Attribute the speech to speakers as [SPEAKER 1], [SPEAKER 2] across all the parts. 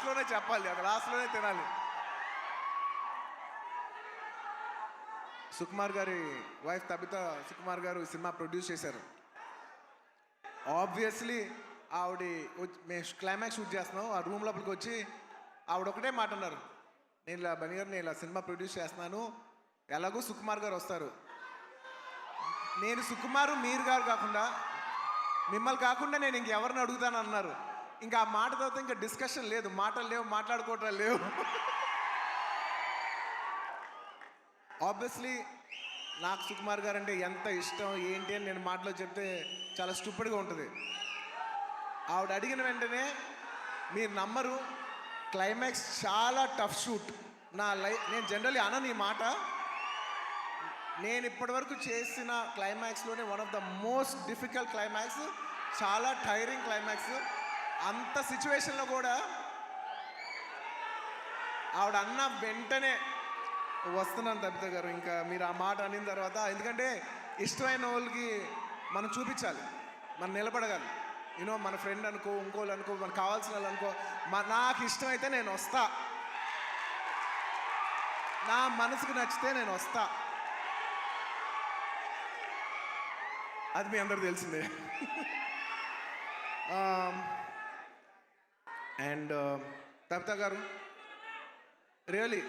[SPEAKER 1] లాస్ట్లోనే చెప్పాలి అది లాస్ట్లోనే తినాలి. సుకుమార్ గారి వైఫ్ తబిత సుకుమార్ గారు సినిమా ప్రొడ్యూస్ చేశారు. ఆబ్వియస్లీ ఆవిడ మేము క్లైమాక్స్ షూట్ చేస్తున్నాం ఆ రూమ్ లోపలికి వచ్చి ఆవిడ ఒకటే మాట అన్నారు. నేను ఇలా బని గారు నేను ఇలా సినిమా ప్రొడ్యూస్ చేస్తున్నాను ఎలాగో సుకుమార్ గారు వస్తారు. నేను సుకుమారు మీరు గారు కాకుండా మిమ్మల్ని కాకుండా నేను ఇంకెవరిని అడుగుతాను అన్నారు ఇంకా ఆ మాట తర్వాత ఇంకా డిస్కషన్ లేదు. మాటలు లేవు మాట్లాడుకోవటం లేవు. ఆబ్వియస్లీ నాకు సుకుమార్ గారు అంటే ఎంత ఇష్టం ఏంటి అని నేను మాటలో చెప్తే చాలా స్టూపిడ్గా ఉంటుంది. ఆవిడ అడిగిన వెంటనే మీరు నమ్మరు క్లైమాక్స్ చాలా టఫ్ షూట్ నా లైఫ్ నేను జనరల్లీ అనను ఈ మాట. నేను ఇప్పటివరకు చేసిన క్లైమాక్స్లోనే one of the most difficult climax చాలా టైరింగ్ క్లైమాక్స్ అంత సిచ్యువేషన్లో కూడా ఆవిడ అన్న వెంటనే వస్తున్నాను తప్పిత గారు ఇంకా మీరు ఆ మాట అనిన తర్వాత ఎందుకంటే ఇష్టమైన వాళ్ళకి మనం చూపించాలి మనం నిలబడగాలి. యూనో మన ఫ్రెండ్ అనుకో ఇంకోళ్ళు అనుకో మనకు కావాల్సిన వాళ్ళు అనుకో మా నాకు ఇష్టమైతే నేను వస్తా. నా మనసుకు నచ్చితే నేను వస్తా. అది మీ అందరికి తెలిసిందే. అండ్ తబితా గారు రియలీ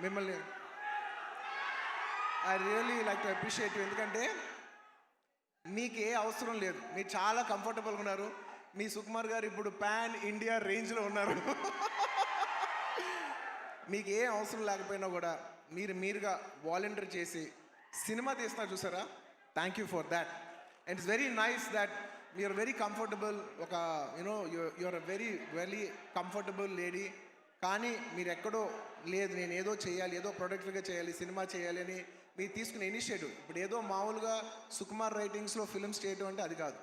[SPEAKER 1] మిమ్మల్ని I really like to appreciate ఎందుకంటే మీకు ఏ అవసరం లేదు. మీరు చాలా కంఫర్టబుల్గా ఉన్నారు. మీ సుకుమార్ గారు ఇప్పుడు పాన్ ఇండియా రేంజ్లో ఉన్నారు. మీకు ఏ అవసరం లేకపోయినా కూడా మీరు మీరుగా వాలంటీర్ చేసి సినిమా తీస్తున్నారు చూసారా? Thank you for that and it's very nice that you're very comfortable ఒక you know you're very very comfortable lady కానీ మీరు ఎక్కడో లేదు నేను ఏదో చేయాలి ఏదో ప్రొడక్ట్గా చేయాలి సినిమా చేయాలి అని మీరు తీసుకునే ఇనిషియేటివ్ ఇప్పుడు ఏదో మామూలుగా సుకుమార్ రైటింగ్స్లో ఫిల్మ్స్ చేయటం అంటే అది కాదు.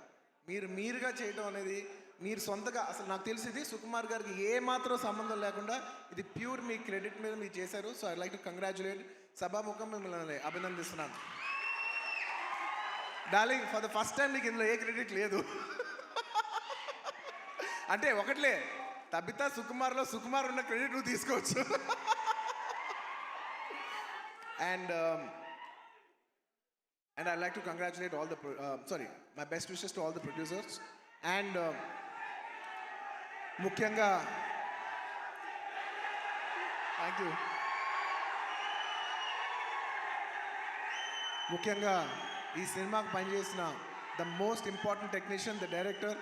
[SPEAKER 1] మీరు మీరుగా చేయటం అనేది మీరు సొంతగా అసలు నాకు తెలిసింది సుకుమార్ గారికి ఏ మాత్రం సంబంధం లేకుండా ఇది ప్యూర్ మీ క్రెడిట్ మీద మీరు చేశారు. So I like to congratulate సభాముఖం మిమ్మల్ని అభినందిస్తున్నాను. Darling for the first time నీకు ఇందులో ఏ క్రెడిట్ లేదు. అంటే ఒకట్లే తబితా సుకుమార్లో సుకుమార్ ఉన్న క్రెడిట్ నువ్వు తీసుకోవచ్చు. And and I like to congratulate all the sorry my best wishes to all the producers and ముఖ్యంగా థ్యాంక్ యూ ముఖ్యంగా ఈ సినిమాకు పనిచేసిన the most important technician the director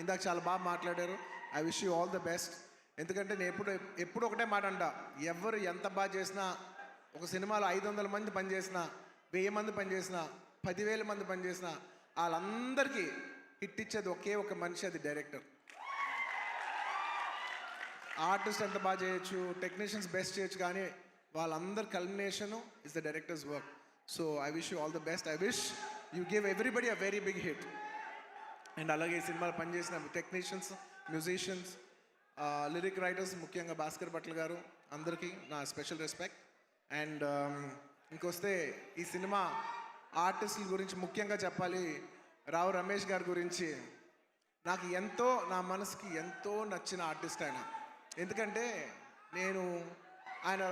[SPEAKER 1] ఇందాక చాలా బాగా మాట్లాడారు. I wish you all the best ఎందుకంటే నేను ఎప్పుడు ఎప్పుడు ఒకటే మాట అంట ఎవరు ఎంత బాగా చేసినా ఒక సినిమాలో ఐదు వందల మంది పనిచేసినా వెయ్యి మంది పనిచేసినా పదివేల మంది పనిచేసినా వాళ్ళందరికీ హిట్ ఇచ్చేది ఒకే ఒక మనిషి అది డైరెక్టర్ ఆర్టిస్ట్ ఎంత బాగా చేయొచ్చు టెక్నీషియన్స్ బెస్ట్ చేయొచ్చు కానీ వాళ్ళందరి culmination is the director's work so I wish you all the best I wish you give everybody a very big hit and అలాగే ఈ సినిమాలో పనిచేసిన టెక్నీషియన్స్ మ్యూజిషియన్స్ లిరిక్ రైటర్స్ ముఖ్యంగా భాస్కర్ భట్ల గారు అందరికీ నా స్పెషల్ రెస్పెక్ట్ అండ్ ఇంకొస్తే ఈ సినిమా ఆర్టిస్టుల గురించి ముఖ్యంగా చెప్పాలి. రావు రమేష్ గారి గురించి నాకు ఎంతో నా మనసుకి ఎంతో నచ్చిన ఆర్టిస్ట్ ఆయన. ఎందుకంటే నేను ఆయన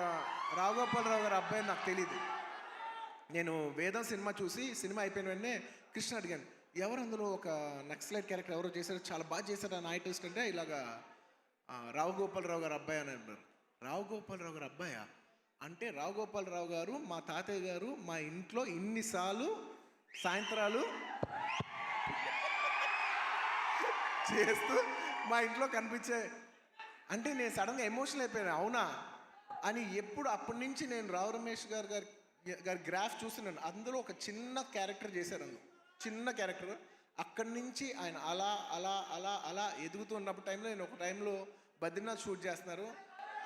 [SPEAKER 1] రావుగోపాలరావు గారి అబ్బాయి నాకు తెలియదు నేను వేదం సినిమా చూసి సినిమా అయిపోయిన వెంటనే కృష్ణ అడిగాను ఎవరు అందులో ఒక నక్సలైట్ క్యారెక్టర్ ఎవరో చేశారు? చాలా బాగా చేశారు ఆ ఆర్టిస్ట్ అంటే ఇలాగా రావు గోపాలరావు గారు అబ్బాయి అని అన్నారు. రావు గోపాలరావు గారు అబ్బాయా? అంటే రావు గోపాలరావు గారు మా తాతయ్య గారు మా ఇంట్లో ఇన్నిసార్లు సాయంత్రాలు చేస్తూ మా ఇంట్లో కనిపించే అంటే నేను సడన్గా ఎమోషనల్ అయిపోయాను అవునా? అని ఎప్పుడు అప్పటి నుంచి నేను రావు రమేష్ గారు గారికి గారి గ్రాఫ్ చూస్తున్నాను. అందులో ఒక చిన్న క్యారెక్టర్ చేశారు అందులో చిన్న క్యారెక్టర్. అక్కడి నుంచి ఆయన అలా అలా అలా అలా ఎదుగుతూ ఉన్నప్పుడు టైంలో నేను ఒక టైంలో బద్రీనాథ్ షూట్ చేస్తున్నారు.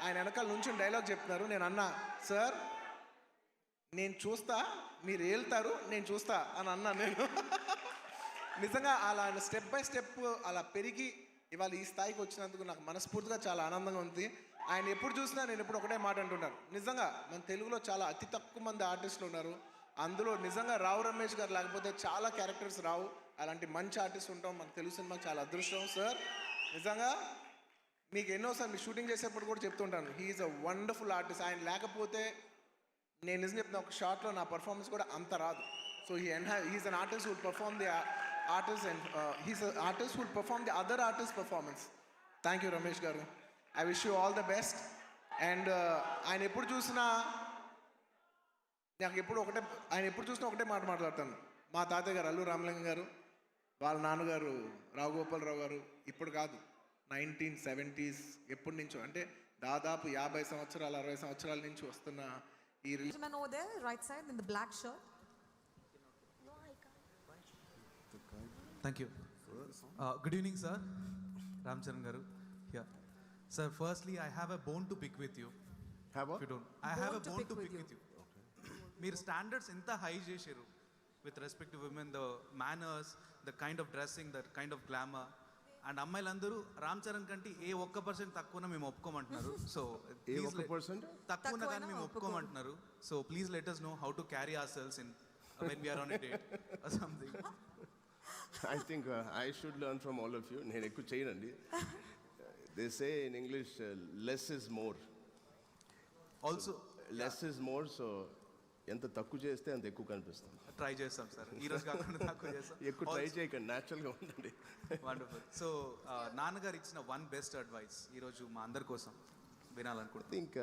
[SPEAKER 1] ఆయన వెనకాల నుంచి డైలాగ్ చెప్తున్నారు. నేను అన్నా సార్ నేను చూస్తా మీరు వెళ్తారు నేను చూస్తా అని అన్నా నేను. నిజంగా అలా స్టెప్ బై స్టెప్ అలా పెరిగి ఇవాళ ఈ స్థాయికి వచ్చినందుకు నాకు మనస్ఫూర్తిగా చాలా ఆనందంగా ఉంది. ఆయన ఎప్పుడు చూసినా నేను ఎప్పుడు ఒకటే మాట అంటున్నాను నిజంగా మన తెలుగులో చాలా అతి తక్కువ మంది ఆర్టిస్టులు ఉన్నారు. అందులో నిజంగా రావు రమేష్ గారు లేకపోతే చాలా క్యారెక్టర్స్ రావు. అలాంటి మంచి ఆర్టిస్ట్ ఉంటాం. మనకు తెలుగు సినిమాకి చాలా అదృష్టం సార్ నిజంగా మీకు ఎన్నోసార్లు మీరు షూటింగ్ చేసేప్పుడు కూడా చెప్తుంటాను. హీఈస్ అ వండర్ఫుల్ ఆర్టిస్ట్ ఆయన లేకపోతే నేను నిజం చెప్తున్నా ఒక షార్ట్లో నా పర్ఫార్మెన్స్ కూడా అంత రాదు. So he ఎన్హా he's an artist who'll perform the artist and he's artist who'll perform the other artist performance thank you Ramesh గారు. I wish you all the best and ఆయన ఎప్పుడు చూసినా నాకు ఎప్పుడు ఒకటే ఆయన ఎప్పుడు చూసినా ఒకటే మాట మాట్లాడతాను. మా తాతయ్య గారు అల్లు రామలింగం గారు వాళ్ళ నాన్నగారు రావు గోపాలరావు గారు ఇప్పుడు కాదు. నైన్టీన్ సెవెంటీస్ ఎప్పటి నుంచో అంటే దాదాపు యాభై సంవత్సరాలు అరవై సంవత్సరాల నుంచి వస్తున్న ఈ relay
[SPEAKER 2] Gentleman over there, right side, in the black shirt.
[SPEAKER 3] Thank you. Uh, good evening, sir. Ramcharan Garu. Yeah. Sir, firstly, I have a bone to pick with you.
[SPEAKER 4] Have
[SPEAKER 3] If you don't. I have a bone to pick with you. మీరు standards ఎంత high చేశారు with respect to women the manners the kind of dressing the kind of glamour and అమ్మాయిలందరూ రామ్ చరణ్ కంటే ఏ ఒక్క percent తక్కువ మేము ఒప్పుకోమంటున్నారు so
[SPEAKER 4] ఏ ఒక్క percent?
[SPEAKER 3] తక్కువ కానీ
[SPEAKER 2] తక్కువైనా
[SPEAKER 3] మేము
[SPEAKER 2] ఒప్పుకోము.
[SPEAKER 3] ఒప్పుకోమంటున్నారు so please let us know how to carry our selves in when we're on a date something
[SPEAKER 4] I think uh, I should learn from all of you. నేను ఎక్కువ చేయనండి they say in English less is more
[SPEAKER 3] also
[SPEAKER 4] less is more so ఎంత తక్కువ చేస్తే అంత ఎక్కువ కనిపిస్తుంది.
[SPEAKER 3] Try చేస్తాం సార్. ఈ రోజు కాకుండా తక్కువ చేస్తాం.
[SPEAKER 4] ఎక్కువ ట్రై చేయకండి న్యాచురల్గా ఉండండి.
[SPEAKER 3] వండర్ఫుల్ సో నాన్నగారు ఇచ్చిన వన్ బెస్ట్ అడ్వైస్ ఈరోజు మా అందరి కోసం వినాలనుకుంటున్నాను
[SPEAKER 4] థింక్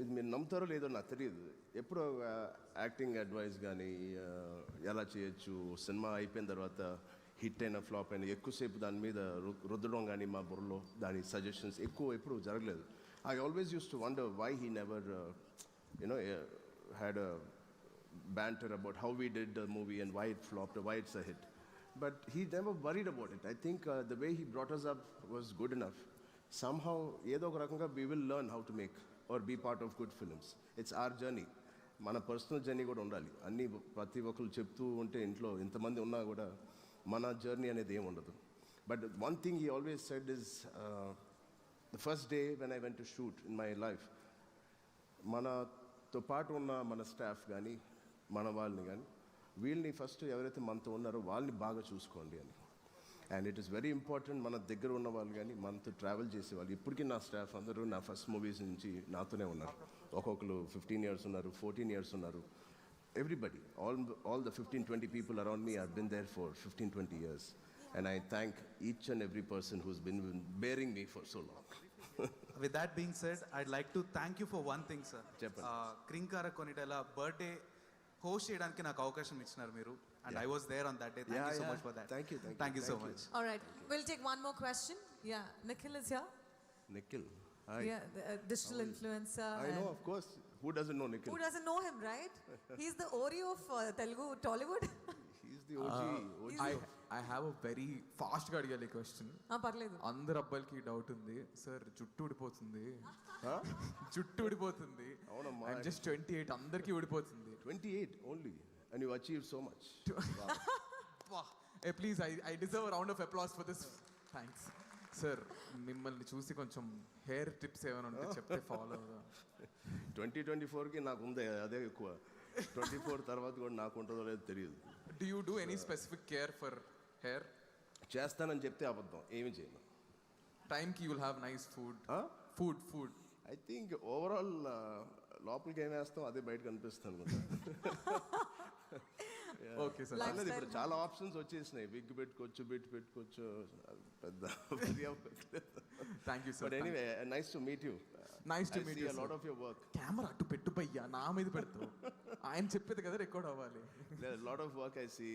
[SPEAKER 4] ఇది మీరు నమ్ముతారో లేదో నాకు తెలియదు. ఎప్పుడో యాక్టింగ్ అడ్వైస్ కానీ ఎలా చేయొచ్చు సినిమా అయిపోయిన తర్వాత హిట్ అయిన ఫ్లాప్ అయినా ఎక్కువసేపు దాని మీద రుద్దడం కానీ మా బుర్రలో దాని సజెషన్స్ ఎక్కువ ఎప్పుడు జరగలేదు. I always use to wonder why he never you know had a banter about how we did the movie and why it flop why it's a hit but he never worried about it I think the way he us up was good enough some ఏదో ఒక రకంగా we will learn how to make or be part of good films it's our journey మన personal journey కూడా ఉండాలి. అన్నీ ప్రతి ఒక్కరు చెప్తూ ఉంటే ఇంట్లో ఇంతమంది ఉన్నా కూడా మన జర్నీ అనేది ఏమి ఉండదు. But one thing he always said is the first day when I went to shoot in my life మనతో పాటు ఉన్న మన స్టాఫ్ కానీ మన వాళ్ళని కానీ వీళ్ళని ఫస్ట్ ఎవరైతే మనతో ఉన్నారో వాళ్ళని బాగా చూసుకోండి అని. And it is very important మన దగ్గర ఉన్న వాళ్ళు కానీ మనతో ట్రావెల్ చేసే వాళ్ళు. ఇప్పటికీ నా స్టాఫ్ అందరూ నా ఫస్ట్ మూవీస్ నుంచి నాతోనే ఉన్నారు. ఒక్కొక్కరు ఫిఫ్టీన్ ఇయర్స్ ఉన్నారు ఫోర్టీన్ ఇయర్స్ ఉన్నారు. Everybody all all the fifteen twenty people around me are been there for fifteen twenty years and I thank each and every person who's been bearing me for so long
[SPEAKER 3] with that being said I'd like to thank you for one thing sir
[SPEAKER 4] చెప్పండి.
[SPEAKER 3] క్రింకార కొనిటెల birthday host చేయడానికి నాకు అవకాశం ఇచ్చినారు మీరు and I was there on that day thank
[SPEAKER 4] Yeah,
[SPEAKER 3] you so
[SPEAKER 4] yeah.
[SPEAKER 3] Much for that
[SPEAKER 4] Thank you, thank you,
[SPEAKER 3] thank you so
[SPEAKER 4] thank you.
[SPEAKER 3] Much
[SPEAKER 2] All right, we'll take one more question. Yeah, Nikhil is here.
[SPEAKER 4] Nikhil hi
[SPEAKER 2] Yeah, the, uh, digital influencer.
[SPEAKER 4] I know,
[SPEAKER 2] and-
[SPEAKER 4] of course. Who doesn't know Nikhil?
[SPEAKER 2] Who doesn't know him, right? He's the Oreo of uh, Telugu Tollywood.
[SPEAKER 4] He's the OG. OG.
[SPEAKER 5] I I have a very ఫాస్ట్గా అడిగాలి question
[SPEAKER 2] ఆ, పర్లేదు
[SPEAKER 5] అందరు అబ్బాయిలకి doubt ఉంది sir జుట్టు ఊడిపోతుంది జుట్టు ఊడిపోతుంది
[SPEAKER 4] అవునమ్మా.
[SPEAKER 5] జస్ట్ ట్వంటీ ఎయిట్ అందరికీ ఊడిపోతుంది
[SPEAKER 4] 28 only. And you achieved so much.
[SPEAKER 5] Please I I deserve round of applause for this thanks sir మిమ్మల్ని చూసి కొంచెం హెయిర్ టిప్స్ ఏమైనా ఉంటే చెప్తే ఫాలో అవుదా.
[SPEAKER 4] 2024 కి నాకు ఉంది అదే ఎక్కువ. ట్వంటీ ఫోర్ తర్వాత కూడా నాకు ఉంటుందో లేదో తెలియదు.
[SPEAKER 5] Do you do any specific care for hair
[SPEAKER 4] చేస్తానని చెప్తే అబద్ధం ఏమి చేయను.
[SPEAKER 5] టైంకి you will have nice
[SPEAKER 4] food?
[SPEAKER 5] Food food
[SPEAKER 4] I think overall లోపలికి ఏం వేస్తాం అదే బయట కనిపిస్తుంది
[SPEAKER 5] ఓకే సార్
[SPEAKER 2] Lifestyle
[SPEAKER 4] ఇప్పుడు చాలా ఆప్షన్స్ వచ్చేసినాయి. విగ్ పెట్టుకోవచ్చు బిట్ పెట్టుకోవచ్చు. పెద్ద
[SPEAKER 5] thank you
[SPEAKER 4] but
[SPEAKER 5] sir
[SPEAKER 4] anyway nice to meet you
[SPEAKER 5] Nice to meet you, lot.
[SPEAKER 4] Of your work
[SPEAKER 5] camera అటు పెట్టు పయ్యా నా మీద పెడతావు. ఆయన చెప్పేది కదా రికార్డ్ అవ్వాలి.
[SPEAKER 4] Lot of work I see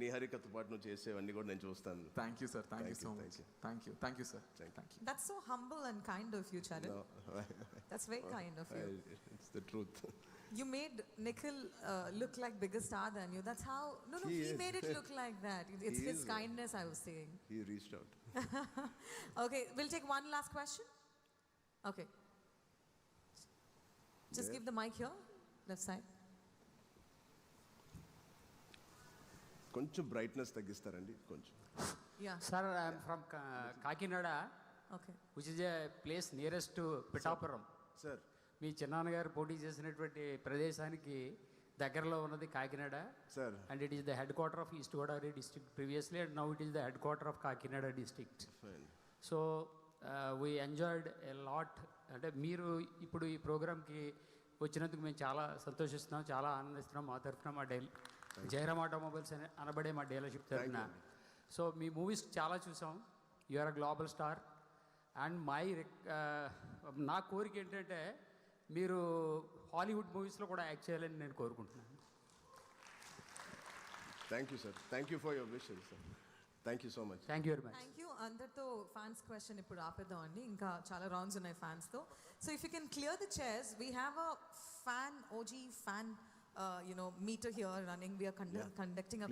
[SPEAKER 4] నీ హరికతో పాటు నువ్వు చేసేవన్నీ కూడా నేను చూస్తాను. Thank you
[SPEAKER 5] sir
[SPEAKER 4] thank you
[SPEAKER 5] so much. Thank you
[SPEAKER 4] thank you
[SPEAKER 5] sir. Thank
[SPEAKER 2] you so humble and kind of you, Charan.
[SPEAKER 4] No,
[SPEAKER 2] That's very kind of you.
[SPEAKER 4] it's the truth.
[SPEAKER 2] You made Nikhil uh, look like bigger star than you. That's how. No, no,
[SPEAKER 4] He
[SPEAKER 2] he,
[SPEAKER 4] is.
[SPEAKER 2] made it look like that. It's
[SPEAKER 4] He
[SPEAKER 2] his
[SPEAKER 4] is.
[SPEAKER 2] kindness, I was saying.
[SPEAKER 4] He reached out.
[SPEAKER 2] Okay, we'll take one last question. Okay. Just
[SPEAKER 4] Yeah.
[SPEAKER 2] give the mic here, left side.
[SPEAKER 4] కొంచెం brightness తగ్గిస్తారండి కొంచెం
[SPEAKER 2] Yeah.
[SPEAKER 6] Sir, I am from Ka- Kakinada,
[SPEAKER 2] Okay.
[SPEAKER 6] which is a place nearest to Pittapuram.
[SPEAKER 4] Sir
[SPEAKER 6] మీ చిన్నాన్నగారు పోటీ చేసినటువంటి ప్రదేశానికి దగ్గరలో ఉన్నది Kakinada. Sir and it is the headquarter of East Godavari district previously and now it is the headquarter of Kakinada
[SPEAKER 4] district
[SPEAKER 6] so we enjoyed a lot అంటే మీరు ఇప్పుడు ఈ ప్రోగ్రామ్కి వచ్చినందుకు మేము చాలా సంతోషిస్తున్నాం చాలా ఆనందిస్తున్నాం. మా తరఫున మా డైల్ జయరామ్ ఆటోమొబైల్స్ అనే అనబడే మా డీలర్షిప్ తరఫున. సో మీ మూవీస్ చాలా చూసాం. You are a global star and my నా కోరిక ఏంటంటే మీరు హాలీవుడ్ మూవీస్లో కూడా యాక్ట్ చేయాలని నేను కోరుకుంటున్నాను.
[SPEAKER 4] Thank you sir thank you for your wishes sir thank you so much
[SPEAKER 6] thank you very much
[SPEAKER 2] thank you అందరితో ఫ్యాన్స్ క్వశ్చన్ ఇప్పుడు ఆపేద్దాం అండి. ఇంకా చాలా రౌండ్స్ ఉన్నాయి ఫ్యాన్స్తో so if you can clear the chairs we have a fan OG fan you know meter here running. We are conducting a